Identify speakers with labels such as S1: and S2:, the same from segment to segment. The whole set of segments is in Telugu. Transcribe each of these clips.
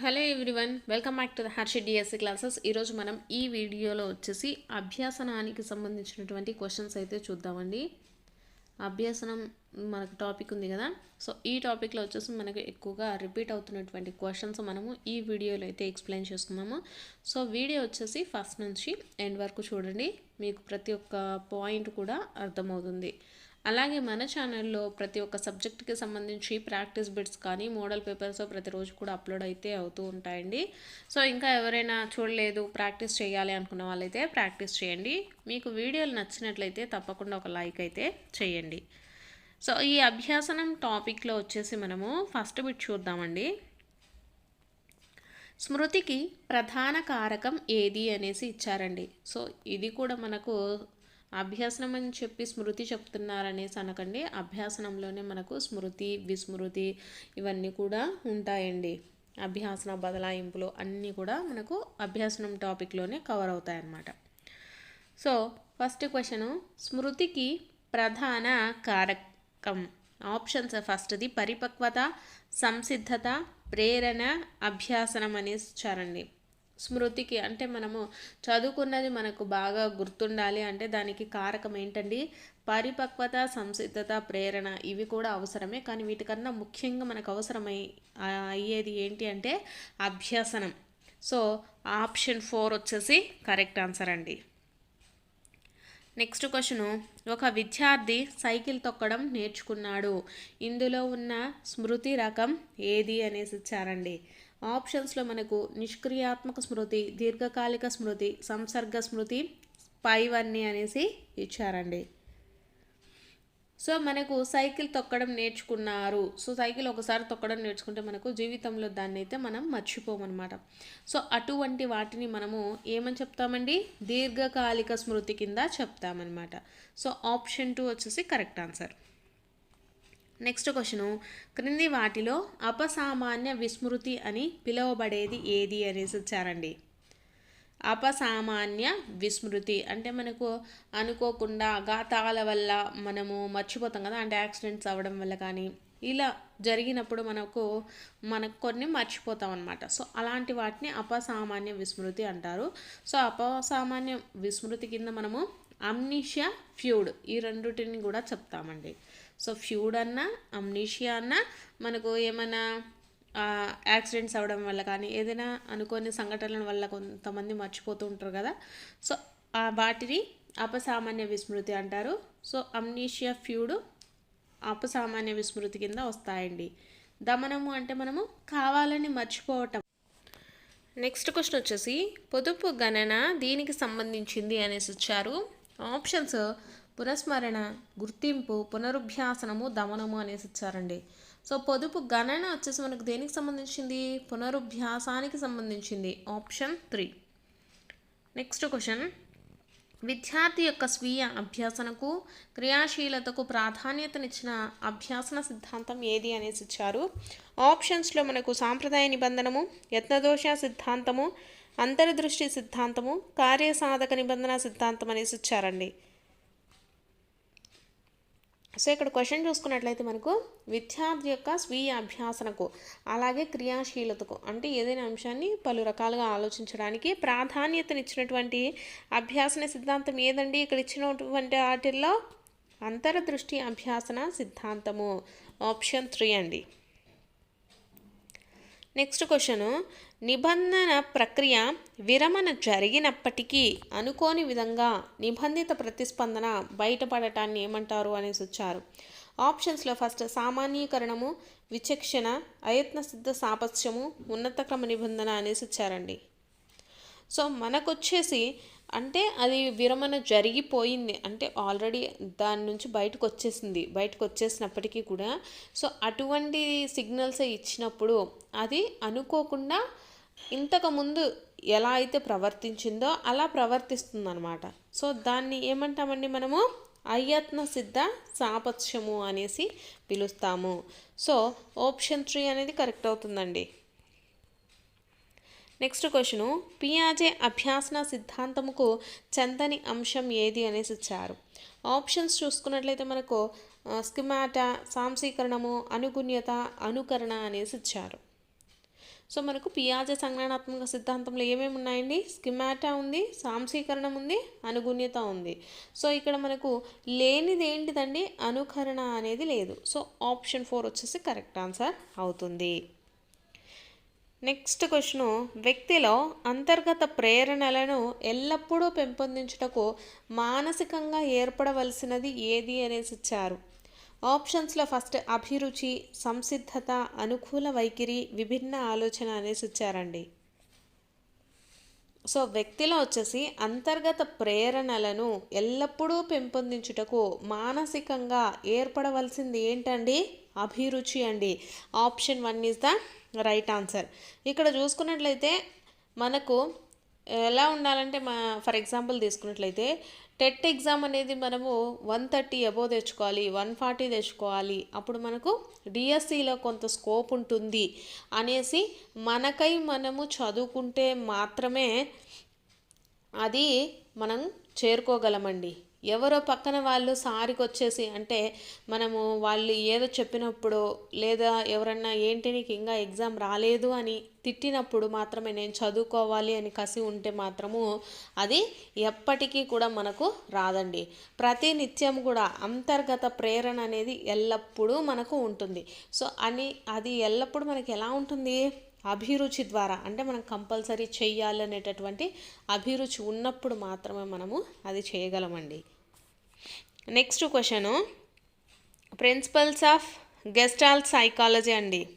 S1: Hello everyone welcome back to the Harshi DSC classes. ఈరోజు మనం ఈ వీడియోలో వచ్చేసి అభ్యాసనానికి సంబంధించినటువంటి క్వశ్చన్స్ అయితే చూద్దామండి. అభ్యాసనం మనకు టాపిక్ ఉంది కదా సో ఈ టాపిక్లో వచ్చేసి మనకు ఎక్కువగా రిపీట్ అవుతున్నటువంటి క్వశ్చన్స్ మనము ఈ వీడియోలో అయితే ఎక్స్ప్లెయిన్ చేసుకున్నాము. సో వీడియో వచ్చేసి ఫస్ట్ నుంచి ఎండ్ వరకు చూడండి మీకు ప్రతి ఒక్క పాయింట్ కూడా అర్థమవుతుంది. అలాగే మన ఛానల్లో ప్రతి ఒక్క సబ్జెక్ట్కి సంబంధించి ప్రాక్టీస్ బిట్స్ కానీ మోడల్ పేపర్స్ ప్రతిరోజు కూడా అప్లోడ్ అయితే అవుతూ ఉంటాయండి. సో ఇంకా ఎవరైనా చూడలేదు ప్రాక్టీస్ చేయాలి అనుకున్న వాళ్ళైతే ప్రాక్టీస్ చేయండి. మీకు వీడియోలు నచ్చినట్లయితే తప్పకుండా ఒక లైక్ అయితే చేయండి. సో ఈ అభ్యాసనం టాపిక్లో వచ్చేసి మనము ఫస్ట్ బిట్ చూద్దామండి. స్మృతికి ప్రధాన కారకం ఏది అనేసి ఇచ్చారండి. సో ఇది కూడా మనకు అభ్యాసనం అని చెప్పి స్మృతి చెప్తున్నారనేసి అనకండి అభ్యాసనంలోనే మనకు స్మృతి విస్మృతి ఇవన్నీ కూడా ఉంటాయండి. అభ్యాసన బదలాయింపులు అన్నీ కూడా మనకు అభ్యాసనం టాపిక్లోనే కవర్ అవుతాయి అన్నమాట సో ఫస్ట్ క్వశ్చన్ స్మృతికి ప్రధాన కారకం. ఆప్షన్స్ ఫస్ట్ది పరిపక్వత సంసిద్ధత ప్రేరణ అభ్యాసనం అనేసి ఇచ్చారండి స్మృతికి అంటే మనము చదువుకున్నది మనకు బాగా గుర్తుండాలి అంటే దానికి కారకం ఏంటండి? పరిపక్వత సంసిద్ధత ప్రేరణ ఇవి కూడా అవసరమే. కానీ వీటికన్నా ముఖ్యంగా మనకు అవసరమై అయ్యేది ఏంటి అంటే అభ్యసనం. సో ఆప్షన్ ఫోర్ వచ్చేసి కరెక్ట్ ఆన్సర్ అండి. Next question. ఒక విద్యార్థి సైకిల్ తొక్కడం నేర్చుకున్నాడు. ఇందులో ఉన్న స్మృతి రకం ఏది అనేసి ఇచ్చారండి. ఆప్షన్స్లో మనకు నిష్క్రియాత్మక స్మృతి దీర్ఘకాలిక స్మృతి సంసర్గ స్మృతి పైవన్నీ అనేసి ఇచ్చారండి. సో మనకు సైకిల్ తొక్కడం నేర్చుకున్నారు. సో సైకిల్ ఒకసారి తొక్కడం నేర్చుకుంటే మనకు జీవితంలో దాన్ని అయితే మనం మర్చిపోమన్నమాట సో అటువంటి వాటిని మనము ఏమని చెప్తామండి? దీర్ఘకాలిక స్మృతి కింద చెప్తామన్నమాట సో ఆప్షన్ టూ వచ్చేసి కరెక్ట్ ఆన్సర్. నెక్స్ట్ క్వశ్చన్ క్రింది వాటిలో అపసామాన్య విస్మృతి అని పిలువబడేది ఏది అనేసి ఇచ్చారండి అపసామాన్య విస్మృతి అంటే మనకు అనుకోకుండా ఘాతాల వల్ల మనము మర్చిపోతాం కదా అంటే యాక్సిడెంట్స్ అవ్వడం వల్ల కానీ. ఇలా జరిగినప్పుడు మనకు మనకు కొన్ని మర్చిపోతాం అనమాట సో అలాంటి వాటిని అపసామాన్య విస్మృతి అంటారు. సో అపసామాన్య విస్మృతి కింద మనము అమ్నిషియా ఫ్యూడ్ ఈ రెండుటిని కూడా చెప్తామండి. సో ఫ్యూడ్ అన్నా అమ్నీషియా అన్నా మనకు ఏమైనా యాక్సిడెంట్స్ అవ్వడం వల్ల కానీ ఏదైనా అనుకోని సంఘటనల వల్ల కొంతమంది మర్చిపోతూ ఉంటారు కదా. సో వాటిని అపసామాన్య విస్మృతి అంటారు. సో అమ్నీషియా ఫ్యూడ్ అపసామాన్య విస్మృతి కింద వస్తాయండి. దమనము అంటే మనము కావాలని మర్చిపోవటం. నెక్స్ట్ క్వశ్చన్ వచ్చేసి పొదుపు గణన దీనికి సంబంధించింది అనేసి ఇచ్చారు. ఆప్షన్స్ పునఃస్మరణ గుర్తింపు పునరుభ్యాసనము దమనము అనేసి ఇచ్చారండి. సో పొదుపు గణన వచ్చేసి మనకు దేనికి సంబంధించింది? పునరుభ్యాసానికి సంబంధించింది. ఆప్షన్ త్రీ నెక్స్ట్ క్వశ్చన్ విద్యార్థి యొక్క స్వీయ అభ్యాసనకు క్రియాశీలతకు ప్రాధాన్యతనిచ్చిన అభ్యాసన సిద్ధాంతం ఏది అనేసి ఇచ్చారు? ఆప్షన్స్లో మనకు సాంప్రదాయ నిబంధనము యత్నదోష సిద్ధాంతము అంతర్దృష్టి సిద్ధాంతము కార్యసాధక నిబంధన సిద్ధాంతం అనేసి ఇచ్చారండి. సో ఇక్కడ క్వశ్చన్ చూసుకున్నట్లయితే మనకు విద్యార్థి యొక్క స్వీయ అభ్యాసనకు అలాగే క్రియాశీలతకు అంటే ఏదైనా అంశాన్ని పలు రకాలుగా ఆలోచించడానికి ప్రాధాన్యతనిచ్చినటువంటి అభ్యాసన సిద్ధాంతం ఏదండి? ఇక్కడ ఇచ్చినటువంటి వాటిల్లో అంతర్దృష్టి అభ్యాసన సిద్ధాంతము ఆప్షన్ త్రీ అండి. నెక్స్ట్ క్వశ్చన్ నిబంధన ప్రక్రియ విరమణ జరిగినప్పటికీ అనుకోని విధంగా నిబంధిత ప్రతిస్పందన బయటపడటాన్ని ఏమంటారు అనేసి వచ్చారు. ఆప్షన్స్లో ఫస్ట్ సామాన్యీకరణము విచక్షణ అయత్న సిద్ధ సాపత్యము ఉన్నత క్రమ నిబంధన అనేసి ఇచ్చారండి సో మనకొచ్చేసి అంటే అది విరమణ జరిగిపోయింది. అంటే ఆల్రెడీ దాని నుంచి బయటకు వచ్చేసింది బయటకు వచ్చేసినప్పటికీ కూడా సో అటువంటి సిగ్నల్స్ ఇచ్చినప్పుడు అది అనుకోకుండా ఇంతకుముందు ఎలా అయితే ప్రవర్తించిందో అలా ప్రవర్తిస్తుంది అనమాట సో దాన్ని ఏమంటామండి మనము? అయత్న సిద్ధ సాపత్యము అనేసి పిలుస్తాము. సో ఆప్షన్ త్రీ అనేది కరెక్ట్ అవుతుందండి. నెక్స్ట్ క్వశ్చను పియాజే అభ్యాసన సిద్ధాంతముకు చెందని అంశం ఏది అనేసి ఇచ్చారు. ఆప్షన్స్ చూసుకున్నట్లయితే మనకు స్కిమాటా సాంసీకరణము అనుగుణ్యత అనుకరణ అనేసి ఇచ్చారు. సో మనకు పియాజ సంజ్ఞానాత్మక సిద్ధాంతంలో ఏమేమి ఉన్నాయండి? స్కిమాటా ఉంది సాంశీకరణం ఉంది అనుగుణ్యత ఉంది. సో ఇక్కడ మనకు లేనిది ఏంటిదండి? అనుకరణ అనేది లేదు. సో ఆప్షన్ ఫోర్ వచ్చేసి కరెక్ట్ ఆన్సర్ అవుతుంది. నెక్స్ట్ క్వశ్చన్ వ్యక్తిలో అంతర్గత ప్రేరణలను ఎల్లప్పుడూ పెంపొందించుటకు మానసికంగా ఏర్పడవలసినది ఏది అనేసి ఇచ్చారు. ఆప్షన్స్లో ఫస్ట్ అభిరుచి సంసిద్ధత అనుకూల వైఖరి విభిన్న ఆలోచన అనేసి ఇచ్చారండి. సో వ్యక్తిలో వచ్చేసి అంతర్గత ప్రేరణలను ఎల్లప్పుడూ పెంపొందించుటకు మానసికంగా ఏర్పడవలసింది ఏంటండి? అభిరుచి అండి. Option one is the right answer. ఇక్కడ చూసుకున్నట్లయితే మనకు ఎలా ఉండాలంటే మా ఫర్ ఎగ్జాంపుల్ తీసుకున్నట్లయితే టెట్ ఎగ్జామ్ అనేది మనము వన్ థర్టీ అబోవ్ తెచ్చుకోవాలి వన్ ఫార్టీ తెచ్చుకోవాలి. అప్పుడు మనకు డిఎస్సిలో కొంత స్కోప్ ఉంటుంది అనేసి మనకై మనము చదువుకుంటే మాత్రమే అది మనం చేరుకోగలమండి. ఎవరో పక్కన వాళ్ళు సారికి వచ్చేసి అంటే మనము వాళ్ళు ఏదో చెప్పినప్పుడు లేదా ఎవరన్నా ఏంటి నీకు ఇంకా ఎగ్జామ్ రాలేదు అని తిట్టినప్పుడు మాత్రమే నేను చదువుకోవాలి అని కసి ఉంటే మాత్రము అది ఎప్పటికీ కూడా మనకు రాదండి. ప్రతి నిత్యం కూడా అంతర్గత ప్రేరణ అనేది ఎల్లప్పుడూ మనకు ఉంటుంది. సో అని అది ఎల్లప్పుడూ మనకి ఎలా ఉంటుంది? అభిరుచి ద్వారా అంటే మనం కంపల్సరీ చెయ్యాలనేటటువంటి అభిరుచి ఉన్నప్పుడు మాత్రమే మనము అది చేయగలమండి. Next question principles of Gestalt psychology అండి.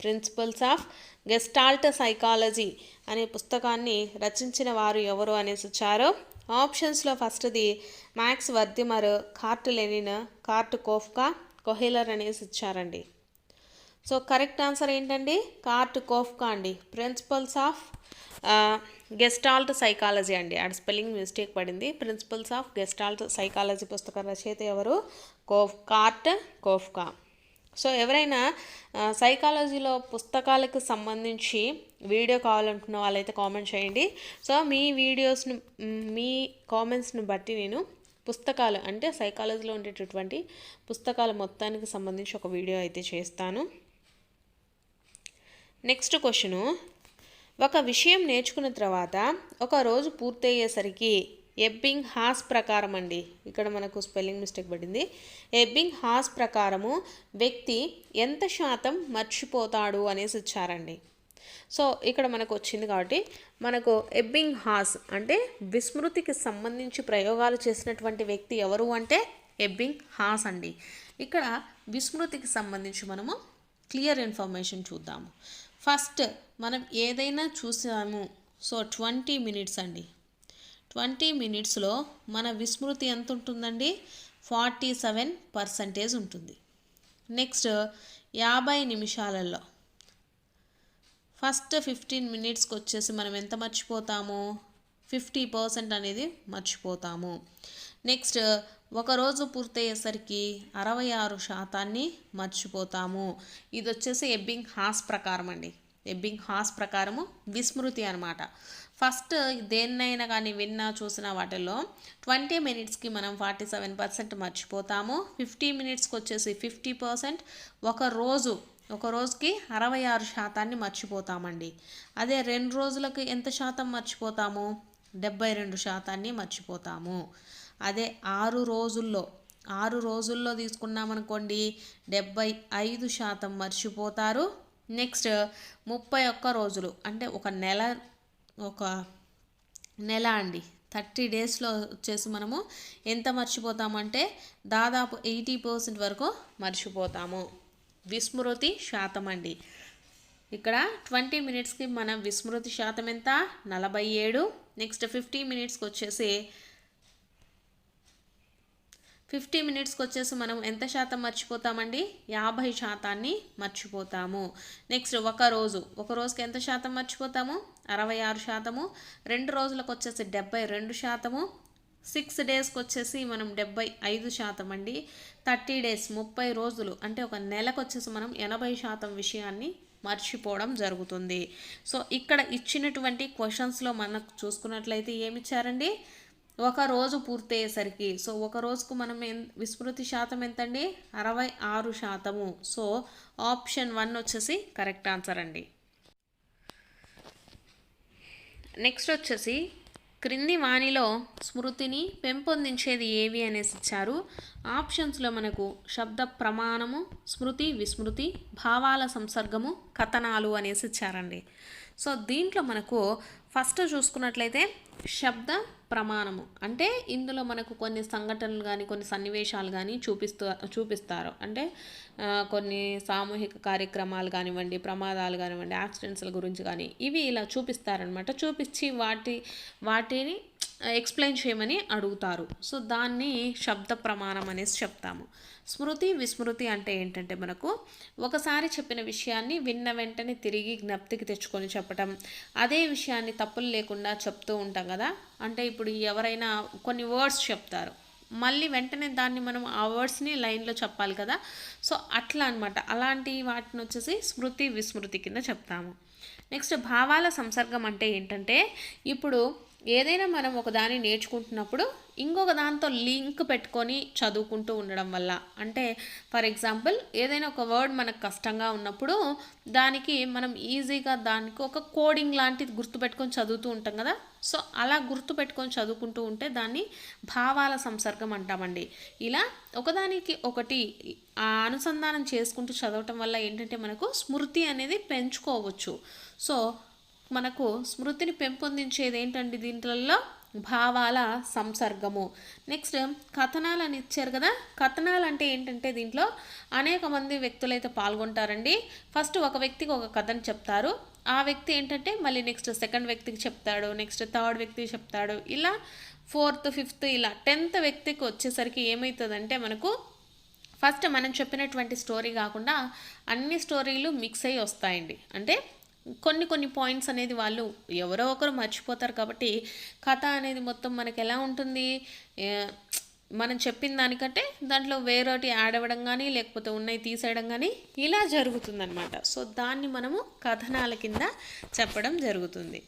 S1: ప్రిన్సిపల్స్ ఆఫ్ గెస్టాల్ట్ సైకాలజీ అనే పుస్తకాన్ని రచించిన వారు ఎవరు అనేసి వచ్చారు. ఆప్షన్స్లో ఫస్ట్ది Max Wertheimer Kurt Lewin Kurt Koffka Kohler అనేసి ఇచ్చారండి. సో కరెక్ట్ ఆన్సర్ ఏంటండి? కార్ట్ కోఫ్కా అండి. ప్రిన్సిపల్స్ ఆఫ్ గెస్టాల్ట్ సైకాలజీ అండి. ఆడ స్పెల్లింగ్ మిస్టేక్ పడింది. ప్రిన్సిపల్స్ ఆఫ్ గెస్టాల్ట్ సైకాలజీ పుస్తక రచయిత ఎవరు? కోఫ్ కార్ట్ కోఫ్కా. సో ఎవరైనా సైకాలజీలో పుస్తకాలకు సంబంధించి వీడియో కావాలనుకున్న వాళ్ళైతే కామెంట్ చేయండి. సో మీ వీడియోస్ను మీ కామెంట్స్ని బట్టి నేను పుస్తకాలు అంటే సైకాలజీలో ఉండేటటువంటి పుస్తకాల మొత్తానికి సంబంధించి ఒక వీడియో అయితే చేస్తాను. నెక్స్ట్ క్వశ్చను ఒక విషయం నేర్చుకున్న తర్వాత ఒక రోజు పూర్తయ్యేసరికి ఎబ్బింగ్ హాస్ ప్రకారం అండి ఇక్కడ మనకు స్పెల్లింగ్ మిస్టేక్ పడింది. ఎబ్బింగ్ హాస్ ప్రకారము వ్యక్తి ఎంత శాతం మర్చిపోతాడు అనేసి ఇచ్చారండి. సో ఇక్కడ మనకు వచ్చింది కాబట్టి మనకు ఎబ్బింగ్ హాస్ అంటే విస్మృతికి సంబంధించి ప్రయోగాలు చేసినటువంటి వ్యక్తి ఎవరు అంటే ఎబ్బింగ్ హాస్ అండి. ఇక్కడ విస్మృతికి సంబంధించి మనము క్లియర్ ఇన్ఫర్మేషన్ చూద్దాము. ఫస్ట్ మనం ఏదైనా చూసాము. సో ట్వంటీ మినిట్స్ అండి. ట్వంటీ మినిట్స్లో మన విస్మృతి ఎంత ఉంటుందండి ఫార్టీ సెవెన్ పర్సంటేజ్ ఉంటుంది. నెక్స్ట్ యాభై నిమిషాలలో. ఫస్ట్ ఫిఫ్టీన్ మినిట్స్కి వచ్చేసి మనం ఎంత మర్చిపోతాము? ఫిఫ్టీ పర్సెంట్ అనేది మర్చిపోతాము. నెక్స్ట్ ఒకరోజు పూర్తయ్యేసరికి అరవై ఆరు శాతాన్ని మర్చిపోతాము. ఇది వచ్చేసి ఎబ్బింగ్ హాస్ ప్రకారం అండి. ఎబ్బింగ్ హాస్ ప్రకారము విస్మృతి అనమాట ఫస్ట్ దేన్నైనా కానీ విన్నా చూసిన వాటిల్లో ట్వంటీ మినిట్స్కి మనం ఫార్టీ సెవెన్ పర్సెంట్ మర్చిపోతాము. ఫిఫ్టీ మినిట్స్కి వచ్చేసి ఫిఫ్టీ పర్సెంట్ ఒక రోజు ఒక రోజుకి అరవై ఆరు శాతాన్ని మర్చిపోతామండి. అదే రెండు రోజులకు ఎంత శాతం మర్చిపోతాము? డెబ్బై రెండు శాతాన్ని మర్చిపోతాము. అదే ఆరు రోజుల్లో ఆరు రోజుల్లో తీసుకున్నామనుకోండి డెబ్బై ఐదు శాతం మర్చిపోతారు. నెక్స్ట్ ముప్పై ఒక్క రోజులు అంటే ఒక నెల ఒక నెల అండి థర్టీ డేస్లో వచ్చేసి మనము ఎంత మర్చిపోతామంటే దాదాపు ఎయిటీ పర్సెంట్ వరకు మర్చిపోతాము. విస్మృతి శాతం అండి. ఇక్కడ ట్వంటీ మినిట్స్కి మన విస్మృతి శాతం ఎంత? నలభై ఏడు. నెక్స్ట్ ఫిఫ్టీ మినిట్స్కి వచ్చేసి ఫిఫ్టీ మినిట్స్కి వచ్చేసి మనం ఎంత శాతం మర్చిపోతామండి? యాభై శాతాన్ని మర్చిపోతాము. నెక్స్ట్ ఒక రోజు ఒక రోజుకి ఎంత శాతం మర్చిపోతాము? అరవై ఆరు శాతము. రెండు రోజులకు వచ్చేసి డెబ్బై రెండు శాతము. సిక్స్ డేస్కి వచ్చేసి మనం డెబ్బై ఐదు శాతం అండి థర్టీ డేస్ ముప్పై రోజులు అంటే ఒక నెలకు వచ్చేసి మనం ఎనభై శాతం విషయాన్ని మర్చిపోవడం జరుగుతుంది. సో ఇక్కడ ఇచ్చినటువంటి క్వశ్చన్స్లో మనకు చూసుకున్నట్లయితే ఏమి ఇచ్చారండి ఒక రోజు పూర్తయ్యేసరికి సో ఒక రోజుకు మనం విస్మృతి శాతం ఎంతండి? అరవై ఆరు శాతము. సో ఆప్షన్ వన్ వచ్చేసి కరెక్ట్ ఆన్సర్ అండి. నెక్స్ట్ వచ్చేసి క్రింది వాణిలో స్మృతిని పెంపొందించేది ఏవి అనేసి ఇచ్చారు. ఆప్షన్స్లో మనకు శబ్ద ప్రమాణము స్మృతి విస్మృతి భావాల సంసర్గము కథనాలు అనేసి ఇచ్చారండి. సో దీంట్లో మనకు ఫస్ట్ చూసుకున్నట్లయితే శబ్ద ప్రమాణము. అంటే ఇందులో మనకు కొన్ని సంఘటనలు కానీ కొన్ని సన్నివేశాలు కానీ చూపిస్తూ చూపిస్తారు. అంటే కొన్ని సామూహిక కార్యక్రమాలు కానివ్వండి ప్రమాదాలు కానివ్వండి యాక్సిడెంట్స్ల గురించి కానీ ఇవి ఇలా చూపిస్తారనమాట చూపించి వాటి వాటిని ఎక్స్ప్లెయిన్ చేయమని అడుగుతారు. సో దాన్ని శబ్ద ప్రమాణం అనేసి చెప్తాము. స్మృతి విస్మృతి అంటే ఏంటంటే మనకు ఒకసారి చెప్పిన విషయాన్ని విన్న వెంటనే తిరిగి జ్ఞప్తికి తెచ్చుకొని చెప్పటం. అదే విషయాన్ని తప్పులు లేకుండా చెప్తూ ఉంటాం కదా. అంటే ఇప్పుడు ఎవరైనా కొన్ని వర్డ్స్ చెప్తారు. మళ్ళీ వెంటనే దాన్ని మనం ఆ వర్డ్స్ని లైన్లో చెప్పాలి కదా. సో అట్లా అనమాట అలాంటి వాటిని వచ్చేసి స్మృతి విస్మృతి కింద చెప్తాము. నెక్స్ట్ భావాల సంసర్గం అంటే ఏంటంటే ఇప్పుడు ఏదైనా మనం ఒకదాన్ని నేర్చుకుంటున్నప్పుడు ఇంకొక దాంతో లింక్ పెట్టుకొని చదువుకుంటూ ఉండడం వల్ల. అంటే ఫర్ ఎగ్జాంపుల్ ఏదైనా ఒక వర్డ్ మనకు కష్టంగా ఉన్నప్పుడు దానికి మనం ఈజీగా దానికి ఒక కోడింగ్ లాంటిది గుర్తుపెట్టుకొని చదువుతూ ఉంటాం కదా. సో అలా గుర్తుపెట్టుకొని చదువుకుంటూ ఉంటే దాన్ని భావాల సంసర్గం అంటామండి. ఇలా ఒకదానికి ఒకటి ఆ అనుసంధానం చేసుకుంటూ చదవటం వల్ల ఏంటంటే మనకు స్మృతి అనేది పెంచుకోవచ్చు. సో మనకు స్మృతిని పెంపొందించేది ఏంటండి దీంట్లో భావాల సంసర్గము. నెక్స్ట్ కథనాలు అని ఇచ్చారు కదా? కథనాలు అంటే ఏంటంటే దీంట్లో అనేక మంది వ్యక్తులైతే పాల్గొంటారండి. ఫస్ట్ ఒక వ్యక్తికి ఒక కథను చెప్తారు. ఆ వ్యక్తి ఏంటంటే మళ్ళీ నెక్స్ట్ సెకండ్ వ్యక్తికి చెప్తాడు నెక్స్ట్ థర్డ్ వ్యక్తికి చెప్తాడు. ఇలా ఫోర్త్ ఫిఫ్త్ ఇలా టెన్త్ వ్యక్తికి వచ్చేసరికి ఏమవుతుందంటే మనకు ఫస్ట్ మనం చెప్పినటువంటి స్టోరీ కాకుండా అన్ని స్టోరీలు మిక్స్ అయ్యి వస్తాయండి. అంటే కొన్ని కొన్ని పాయింట్స్ అనేది వాళ్ళు ఎవరో ఒకరు మర్చిపోతారు కాబట్టి కథ అనేది మొత్తం మనకి ఎలా ఉంటుంది? మనం చెప్పిన దానికంటే దాంట్లో వేరొకటి యాడ్ అవ్వడం కానీ లేకపోతే ఉన్నవి తీసేయడం కానీ ఇలా జరుగుతుందనమాట సో దాన్ని మనము కథనాల కింద చెప్పడం జరుగుతుంది.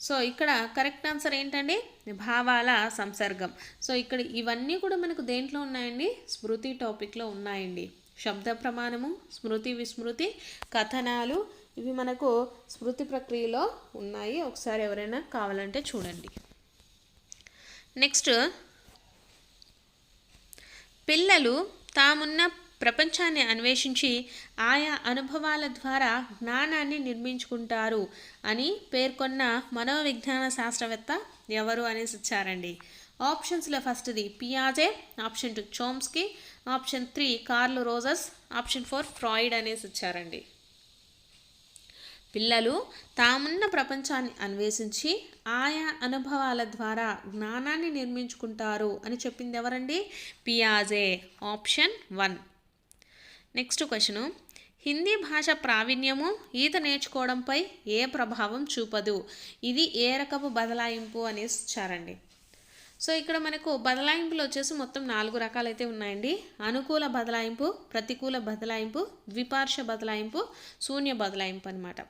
S1: సో ఇక్కడ కరెక్ట్ ఆన్సర్ ఏంటండి? భావాల సంసర్గం. సో ఇక్కడ ఇవన్నీ కూడా మనకు దేంట్లో ఉన్నాయండి? స్మృతి టాపిక్లో ఉన్నాయండి. శబ్ద ప్రమాణము స్మృతి విస్మృతి కథనాలు ఇవి మనకు స్మృతి ప్రక్రియలో ఉన్నాయి. ఒకసారి ఎవరైనా కావాలంటే చూడండి. నెక్స్ట్ పిల్లలు తామున్న ప్రపంచాన్ని అన్వేషించి ఆయా అనుభవాల ద్వారా జ్ఞానాన్ని నిర్మించుకుంటారు అని పేర్కొన్న మనోవిజ్ఞాన శాస్త్రవేత్త ఎవరు అనేసి ఇచ్చారండి ఆప్షన్స్లో ఫస్ట్ది పియాజే option two Chomsky option three Carl Rogers option four Freud అనేసి ఇచ్చారండి పిల్లలు తామున్న ప్రపంచాన్ని అన్వేషించి ఆయా అనుభవాల ద్వారా జ్ఞానాన్ని నిర్మించుకుంటారు అని చెప్పింది ఎవరండి పియాజే. Option one. Next question. Hindi భాష ప్రావీణ్యము ఈత నేర్చుకోవడంపై ఏ ప్రభావం చూపదు? ఇది ఏ రకపు బదలాయింపు అనేసి ఇచ్చారండి సో ఇక్కడ మనకు బదలాయింపులు వచ్చేసి మొత్తం నాలుగు రకాలైతే ఉన్నాయండి. అనుకూల బదలాయింపు ప్రతికూల బదలాయింపు ద్విపార్ష బదలాయింపు శూన్య బదలాయింపు అనమాట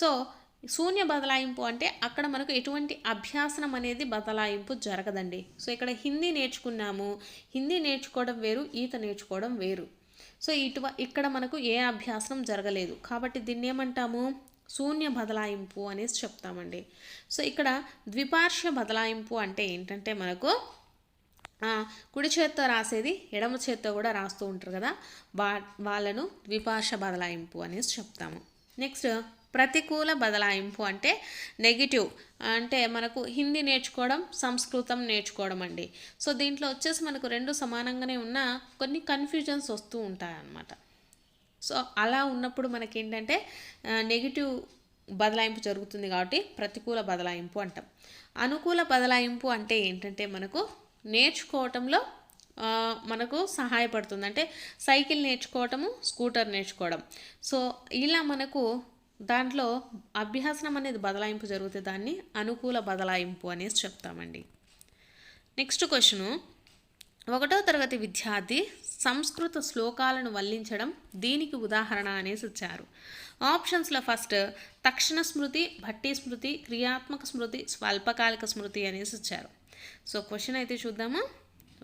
S1: సో శూన్య బదలాయింపు అంటే అక్కడ మనకు ఎటువంటి అభ్యాసనం అనేది బదలాయింపు జరగదండి. సో ఇక్కడ హిందీ నేర్చుకున్నాము. హిందీ నేర్చుకోవడం వేరు ఈత నేర్చుకోవడం వేరు. సో ఇటువ ఇక్కడ మనకు ఏ అభ్యాసనం జరగలేదు. కాబట్టి దీన్ని ఏమంటాము శూన్య బదలాయింపు అనేసి చెప్తామండి. సో ఇక్కడ ద్విపార్శ్వ బదలాయింపు అంటే ఏంటంటే మనకు కుడి చేత్తో రాసేది ఎడమ చేత్తో కూడా రాస్తూ ఉంటారు కదా వా వాళ్ళను ద్విపార్ష బదలాయింపు అనేసి చెప్తాము. నెక్స్ట్ ప్రతికూల బదలాయింపు అంటే నెగిటివ్ అంటే మనకు హిందీ నేర్చుకోవడం సంస్కృతం నేర్చుకోవడం అండి. సో దీంట్లో వచ్చేసి మనకు రెండు సమానంగానే ఉన్న కొన్ని కన్ఫ్యూజన్స్ వస్తూ ఉంటాయి అన్నమాట సో అలా ఉన్నప్పుడు మనకి ఏంటంటే నెగిటివ్ బదలాయింపు జరుగుతుంది కాబట్టి ప్రతికూల బదలాయింపు అంటాం. అనుకూల బదలాయింపు అంటే ఏంటంటే మనకు నేర్చుకోవటంలో మనకు సహాయపడుతుంది. అంటే సైకిల్ నేర్చుకోవటము స్కూటర్ నేర్చుకోవడం. సో ఇలా మనకు దాంట్లో అభ్యాసనం అనేది బదలాయింపు జరిగితే దాన్ని అనుకూల బదలాయింపు అనేసి చెప్తామండి. Next question. ఒకటో తరగతి విద్యార్థి సంస్కృత శ్లోకాలను వల్లించడం దీనికి ఉదాహరణ అనేసి ఇచ్చారు. ఆప్షన్స్లో ఫస్ట్ తక్షణ స్మృతి భట్టి స్మృతి క్రియాత్మక స్మృతి స్వల్పకాలిక స్మృతి అనేసి ఇచ్చారు. సో క్వశ్చన్ అయితే చూద్దాము.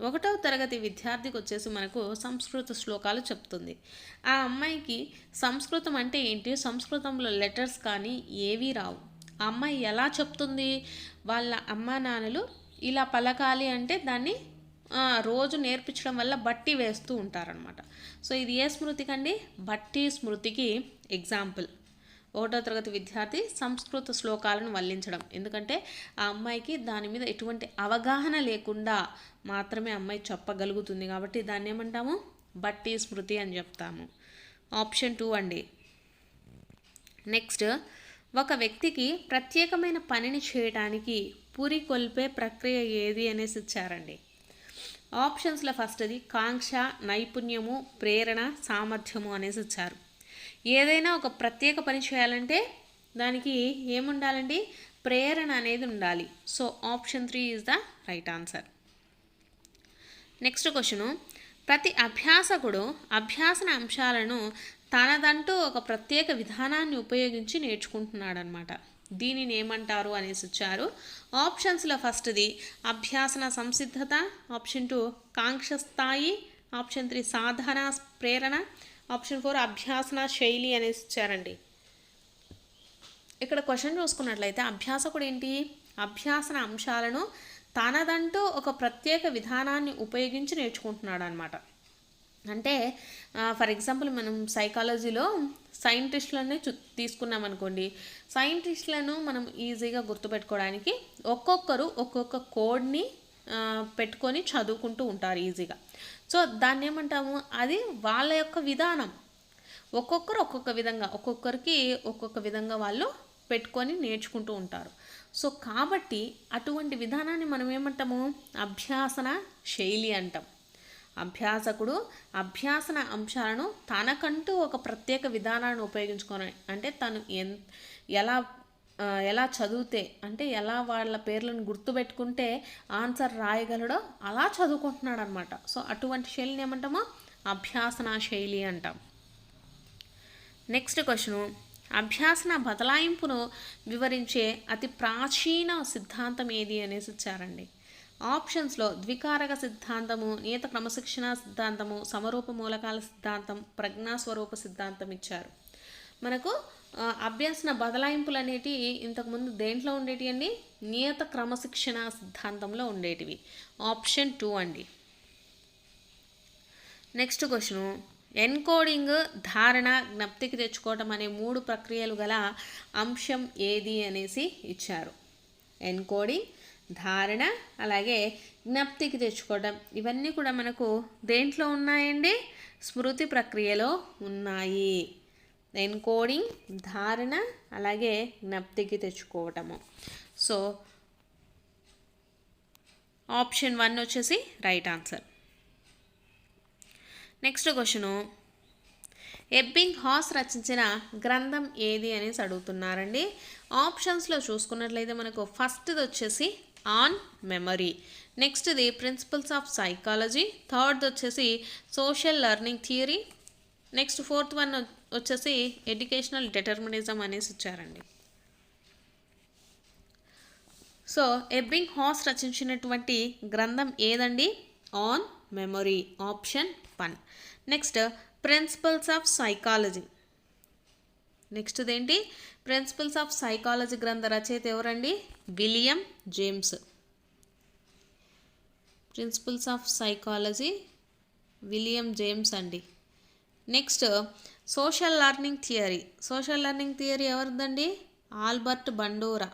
S1: ఒకటవ తరగతి విద్యార్థికి వచ్చేసి మనకు సంస్కృత శ్లోకాలు చెప్తుంది. ఆ అమ్మాయికి సంస్కృతం అంటే ఏంటి? సంస్కృతంలో లెటర్స్ కానీ ఏవీ రావు. ఆ అమ్మాయి ఎలా చెప్తుంది? వాళ్ళ అమ్మా నాన్నలు ఇలా పలకాలి అంటే దాన్ని రోజు నేర్పించడం వల్ల బట్టి వేస్తూ ఉంటారనమాట సో ఇది ఏ స్మృతికి అండి బట్టి స్మృతికి ఎగ్జాంపుల్ ఒకటో తరగతి విద్యార్థి సంస్కృత శ్లోకాలను వల్లించడం. ఎందుకంటే ఆ అమ్మాయికి దాని మీద ఎటువంటి అవగాహన లేకుండా మాత్రమే అమ్మాయి చెప్పగలుగుతుంది కాబట్టి దాన్ని ఏమంటాము? బట్టి స్మృతి అని చెప్తాము. ఆప్షన్ టూ అండి. నెక్స్ట్ ఒక వ్యక్తికి ప్రత్యేకమైన పనిని చేయడానికి పురికొల్పే ప్రక్రియ ఏది అనేసి ఇచ్చారండి. ఆప్షన్స్లో ఫస్ట్ది కాంక్ష నైపుణ్యము ప్రేరణ సామర్థ్యము అనేసి ఇచ్చారు. ఏదైనా ఒక ప్రత్యేక పని చేయాలంటే దానికి ఏముండాలండి? ప్రేరణ అనేది ఉండాలి. So option three is the right answer. Next question. ప్రతి అభ్యాసకుడు అభ్యాసన అంశాలను తనదంటూ ఒక ప్రత్యేక విధానాన్ని ఉపయోగించి నేర్చుకుంటున్నాడనమాట దీనిని ఏమంటారు అనేసి ఇచ్చారు ఆప్షన్స్లో ఫస్ట్ది అభ్యాసన సంసిద్ధత ఆప్షన్ టూ కాంక్ష స్థాయి ఆప్షన్ త్రీ సాధన ప్రేరణ ఆప్షన్ ఫోర్ అభ్యాసన శైలి అనేసి ఇచ్చారండి ఇక్కడ క్వశ్చన్ చూసుకున్నట్లయితే అభ్యాసకుడు ఏంటి? అభ్యాసన అంశాలను తనదంటూ ఒక ప్రత్యేక విధానాన్ని ఉపయోగించి నేర్చుకుంటున్నాడు అనమాట అంటే ఫర్ ఎగ్జాంపుల్ మనం సైకాలజీలో సైంటిస్టులని చూ తీసుకున్నాం అనుకోండి సైంటిస్టులను మనం ఈజీగా గుర్తుపెట్టుకోవడానికి ఒక్కొక్కరు ఒక్కొక్క కోడ్ని పెట్టుకొని చదువుకుంటూ ఉంటారు ఈజీగా. సో దాన్ని ఏమంటాము అది వాళ్ళ యొక్క విధానం. ఒక్కొక్కరు ఒక్కొక్క విధంగా ఒక్కొక్కరికి ఒక్కొక్క విధంగా వాళ్ళు పెట్టుకొని నేర్చుకుంటూ ఉంటారు. సో కాబట్టి అటువంటి విధానాన్ని మనం ఏమంటాము అభ్యాసన శైలి అంటాం. అభ్యాసకుడు అభ్యాసన అంశాలను తనకంటూ ఒక ప్రత్యేక విధానాన్ని ఉపయోగించుకొని అంటే తను ఎన్ ఎలా ఎలా చదివితే అంటే ఎలా వాళ్ళ పేర్లను గుర్తుపెట్టుకుంటే ఆన్సర్ రాయగలడో అలా చదువుకుంటున్నాడు అనమాట సో అటువంటి శైలిని ఏమంటామో? అభ్యాసన శైలి అంటాం. Next question. అభ్యాసన బదలాయింపును వివరించే అతి ప్రాచీన సిద్ధాంతం ఏది అనేసి ఇచ్చారండి. ఆప్షన్స్లో ద్వికారక సిద్ధాంతము నియత క్రమశిక్షణ సిద్ధాంతము సమరూప మూలకాల సిద్ధాంతం ప్రజ్ఞాస్వరూప సిద్ధాంతం ఇచ్చారు. మనకు అభ్యసన అభ్యాసన బదలాయింపులు అనేటివి ఇంతకుముందు దేంట్లో ఉండేటి అండి? నియత క్రమశిక్షణ సిద్ధాంతంలో ఉండేటివి. ఆప్షన్ టూ అండి. Next question. ఎన్కోడింగ్ ధారణ జ్ఞప్తికి తెచ్చుకోవటం అనే మూడు ప్రక్రియలు గల అంశం ఏది అనేసి ఇచ్చారు. ఎన్కోడింగ్ ధారణ అలాగే జ్ఞప్తికి తెచ్చుకోవడం. ఇవన్నీ కూడా మనకు దేంట్లో ఉన్నాయండి? స్మృతి ప్రక్రియలో ఉన్నాయి. ఎన్కోడింగ్ ధారణ అలాగే జ్ఞప్తికి తెచ్చుకోవటము. సో ఆప్షన్ వన్ వచ్చేసి right answer. Next question. Ebbinghaus రచించిన గ్రంథం ఏది అనేసి అడుగుతున్నారండి. ఆప్షన్స్లో చూసుకున్నట్లయితే మనకు ఫస్ట్ది వచ్చేసి ఆన్ మెమరీ. నెక్స్ట్ది ప్రిన్సిపల్స్ ఆఫ్ సైకాలజీ. థర్డ్ది వచ్చేసి social learning theory. Next fourth one వచ్చేసి ఎడ్యుకేషనల్ డిటర్మినిజం అనేసి ఇచ్చారండి. సో ఎబ్బింగ్ హాస్ రచించినటువంటి గ్రంథం ఏదండి? On memory option one. Next principles of psychology. Next ఏంటి ప్రిన్సిపల్స్ ఆఫ్ సైకాలజీ గ్రంథ రచయిత ఎవరండి? William James. Principles of psychology William James అండి. Next social learning theory. Social learning theory ఎవరిదండి? Albert Bandura.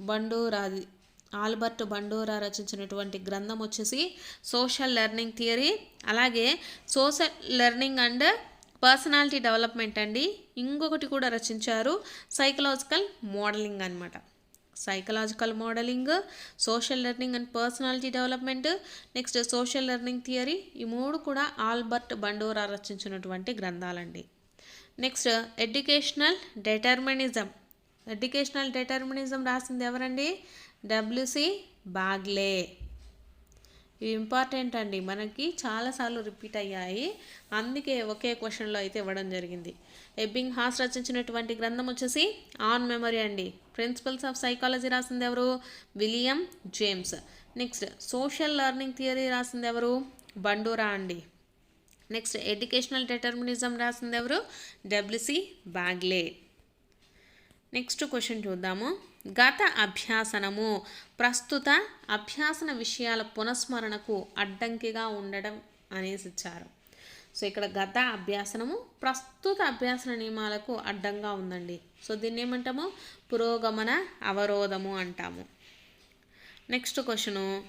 S1: బండోరాది ఆల్బర్ట్ బండోరా రచించినటువంటి గ్రంథం వచ్చేసి సోషల్ లెర్నింగ్ థియరీ. అలాగే social learning and personality development అండి. ఇంకొకటి కూడా రచించారు సైకలాజికల్ మోడలింగ్ అనమాట psychological modelling social learning and personality development next social learning theory ఈ మూడు కూడా ఆల్బర్ట్ బండోరా రచించినటువంటి గ్రంథాలండి. Next educational determinism. Educational determinism రాసింది ఎవరండి? WC Bagley. ఇవి ఇంపార్టెంట్ అండి మనకి చాలాసార్లు రిపీట్ అయ్యాయి. అందుకే ఒకే క్వశ్చన్లో అయితే ఇవ్వడం జరిగింది. ఎబ్బింగ్ హాస్ రచించినటువంటి గ్రంథం వచ్చేసి ఆన్ మెమరీ అండి. ప్రిన్సిపల్స్ ఆఫ్ సైకాలజీ రాసింది ఎవరు? William James. Next social learning theory రాసింది ఎవరు? బండూరా అండి. నెక్స్ట్ ఎడ్యుకేషనల్ డెటర్మినిజం రాసింది ఎవరు? డబ్ల్యూసి బ్యాగ్లే నెక్స్ట్ క్వశ్చన్ చూద్దాము. గత అభ్యాసనము ప్రస్తుత అభ్యాసన విషయాల పునఃస్మరణకు అడ్డంకిగా ఉండడం అనేసి ఇచ్చారు. సో ఇక్కడ గత అభ్యాసనము ప్రస్తుత అభ్యాసన నియమాలకు అడ్డంగా ఉందండి. సో దీన్ని ఏమంటాము? పురోగమన అవరోధము అంటాము. Next question.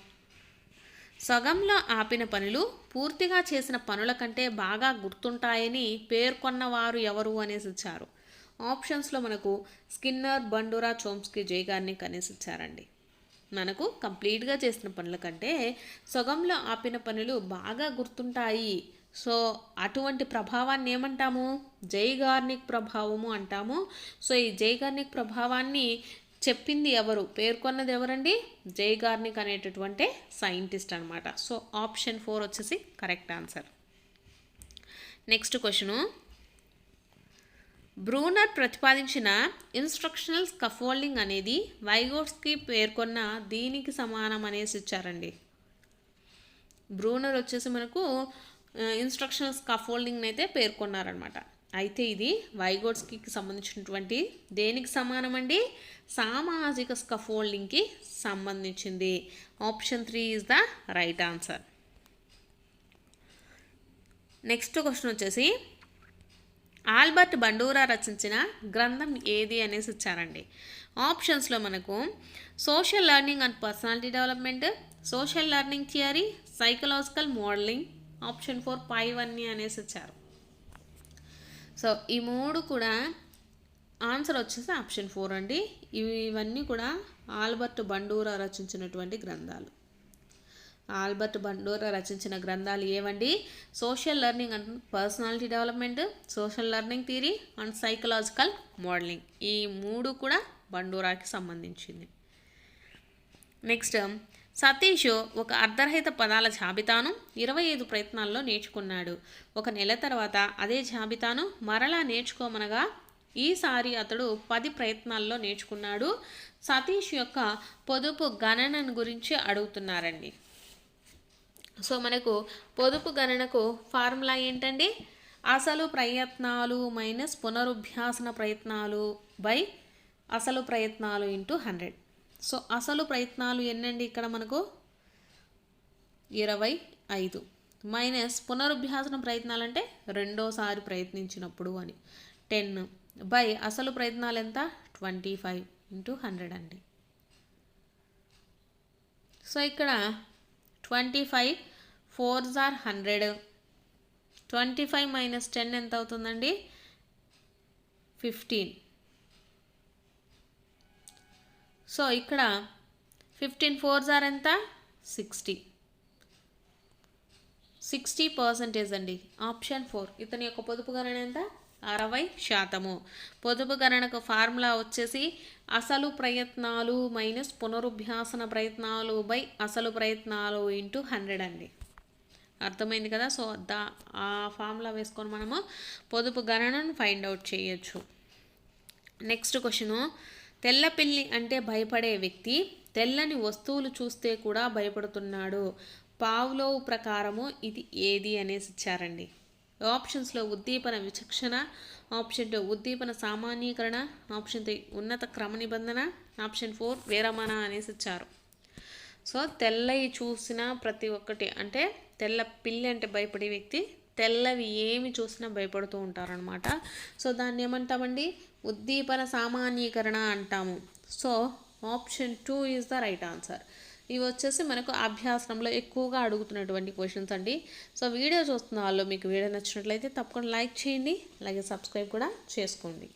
S1: సగంలో ఆపిన పనులు పూర్తిగా చేసిన పనుల కంటే బాగా గుర్తుంటాయని పేర్కొన్నవారు ఎవరు అనేసి ఇచ్చారు. ఆప్షన్స్లో మనకు స్కిన్నర్ బండోరా చోమ్స్కి జై గారిని అనేసి ఇచ్చారండి. మనకు కంప్లీట్గా చేసిన పనుల కంటే సగంలో ఆపిన పనులు బాగా గుర్తుంటాయి. సో అటువంటి ప్రభావాన్ని ఏమంటాము? జైగార్నిక్ ప్రభావము అంటాము. సో ఈ జైగార్నిక్ ప్రభావాన్ని చెప్పింది ఎవరు? పేర్కొన్నది ఎవరండి? జైగార్నిక్ అనేటటువంటి సైంటిస్ట్ అనమాట సో ఆప్షన్ ఫోర్ వచ్చేసి correct answer. Next question. Bruner ప్రతిపాదించిన ఇన్స్ట్రక్షనల్ స్కఫోల్డింగ్ అనేది వైగోట్స్కి పేర్కొన్న దీనికి సమానం అనేసి ఇచ్చారండి. బ్రూనర్ వచ్చేసి మనకు ఇన్స్ట్రక్షనల్ స్కఫోల్డింగ్ని అయితే పేర్కొన్నారనమాట అయితే ఇది వైగోట్స్కి సంబంధించినటువంటి దేనికి సమానం అండి సామాజిక స్కఫోల్డింగ్కి సంబంధించింది. Option three is the right answer. Next question వచ్చేసి ఆల్బర్ట్ బండూరా రచించిన గ్రంథం ఏది అనేసి ఇచ్చారండి. ఆప్షన్స్లో మనకు social learning and personality development social learning theory psychological modelling option four పైవన్నీ అనేసి ఇచ్చారు. సో ఈ మూడు కూడా ఆన్సర్ వచ్చేసి ఆప్షన్ ఫోర్ అండి. ఇవి ఇవన్నీ కూడా ఆల్బర్ట్ బండూరా రచించినటువంటి గ్రంథాలు. ఆల్బర్ట్ బండోరా రచించిన గ్రంథాలు ఏవండి? Social learning and personality development social learning theory and psychological modelling. ఈ మూడు కూడా బండోరాకి సంబంధించింది. నెక్స్ట్ సతీష్ ఒక అర్ధరహిత పదాల జాబితాను ఇరవై ఐదు ప్రయత్నాల్లో నేర్చుకున్నాడు. ఒక నెల తర్వాత అదే జాబితాను మరలా నేర్చుకోమనగా ఈసారి అతడు పది ప్రయత్నాల్లో నేర్చుకున్నాడు. సతీష్ యొక్క పొదుపు గణనను గురించి అడుగుతున్నారండి. సో మనకు పొదుపు గణనకు ఫార్ములా ఏంటండి? అసలు ప్రయత్నాలు మైనస్ పునరుభ్యాసన ప్రయత్నాలు బై అసలు ప్రయత్నాలు ఇంటూ హండ్రెడ్. సో అసలు ప్రయత్నాలు ఎన్నండి ఇక్కడ మనకు? ఇరవై ఐదు. మైనస్ పునరుభ్యాసన ప్రయత్నాలు అంటే రెండోసారి ప్రయత్నించినప్పుడు అని. టెన్ బై అసలు ప్రయత్నాలు ఎంత? ట్వంటీ ఫైవ్ ఇంటూ హండ్రెడ్ అండి. సో ఇక్కడ twenty five fours are hundred. Twenty five minus ten ఎంత అవుతుందండి? ఫిఫ్టీన్. సో ఇక్కడ ఫిఫ్టీన్ ఫోర్ జార్ ఎంత? సిక్స్టీ. సిక్స్టీ పర్సెంటేజ్ అండి. Option four. ఇతని యొక్క పొదుపు గణన ఎంత? అరవై శాతము. పొదుపు గణనకు ఫార్ములా వచ్చేసి అసలు ప్రయత్నాలు మైనస్ పునరుభ్యాసన ప్రయత్నాలు బై అసలు ప్రయత్నాలు ఇంటూ హండ్రెడ్ అండి. అర్థమైంది కదా? సో దా ఆ ఫార్ములా వేసుకొని మనము పొదుపు గణనను ఫైండ్ అవుట్ చేయొచ్చు. నెక్స్ట్ క్వశ్చను తెల్ల పిల్లి అంటే భయపడే వ్యక్తి తెల్లని వస్తువులు చూస్తే కూడా భయపడుతున్నాడు. పావులోవ్ ప్రకారము ఇది ఏది అనేసి ఇచ్చారండి. ఆప్షన్స్లో ఉద్దీపన విచక్షణ ఆప్షన్ టూ ఉద్దీపన సామాన్యీకరణ ఆప్షన్ త్రీ ఉన్నత క్రమ నిబంధన ఆప్షన్ ఫోర్ విరమణ అనేసి ఇచ్చారు. సో తెల్లవి చూసిన ప్రతి ఒక్కటి అంటే తెల్ల పిల్లి అంటే భయపడే వ్యక్తి తెల్లవి ఏమి చూసినా భయపడుతూ ఉంటారనమాట సో దాన్ని ఏమంటామండి? ఉద్దీపన సామాన్యీకరణ అంటాము. So option two is the right answer. ఇవి వచ్చేసి మనకు అభ్యాసనంలో ఎక్కువగా అడుగుతున్నటువంటి క్వశ్చన్స్ అండి. సో వీడియో చూస్తున్న వాళ్ళు మీకు వీడియో నచ్చినట్లయితే తప్పకుండా లైక్ చేయండి. అలాగే సబ్స్క్రైబ్ కూడా చేసుకోండి.